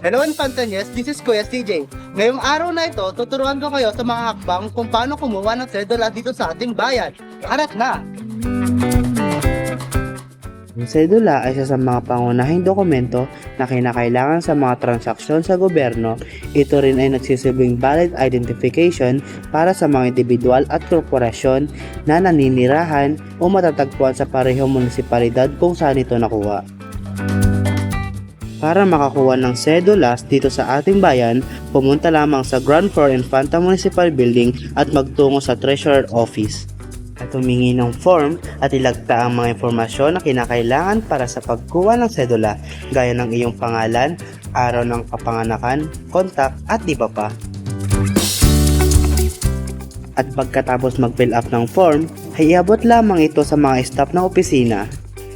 Hello Infantanyes, this is Kuya CJ. Ngayong araw na ito, tuturuan ko kayo sa mga hakbang kung paano kumuha ng sedula dito sa ating bayan. Arat na! Ang sedula ay isa sa mga pangunahing dokumento na kinakailangan sa mga transaksyon sa gobyerno. Ito rin ay nagsisilbing valid identification para sa mga individual at korporasyon na naninirahan o matatagpuan sa parehong munisipalidad kung saan ito nakuha. Para makakuha ng sedulas dito sa ating bayan, pumunta lamang sa ground floor Infanta Municipal Building at magtungo sa Treasurer Office at humingi ng form at ilagta ang mga informasyon na kinakailangan para sa pagkuha ng sedula gaya ng iyong pangalan, araw ng kapanganakan, kontak at iba pa. At pagkatapos mag-fill up ng form, ay iabot lamang ito sa mga staff ng opisina.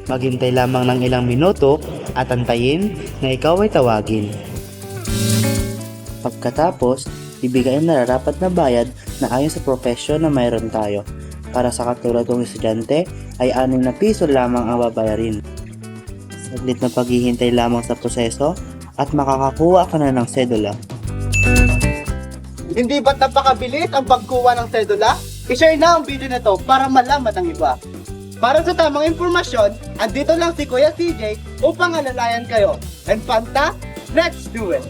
Maghintay lamang ng ilang minuto at antayin na ikaw ay tawagin. Pagkatapos, ibigay ang nararapat na bayad na ayon sa profesyon na mayroon tayo. Para sa katulad kong estudyante ay 6 na piso lamang ang babayarin. Saglit na paghihintay lamang sa proseso at makakakuha ka na ng sedula. Hindi ba't napakabilis ang pagkuha ng sedula? I-share na ang video na to para malaman ng iba. Para sa tamang impormasyon, andito lang si Kuya CJ upang alalayan kayo. And Fanta, let's do it!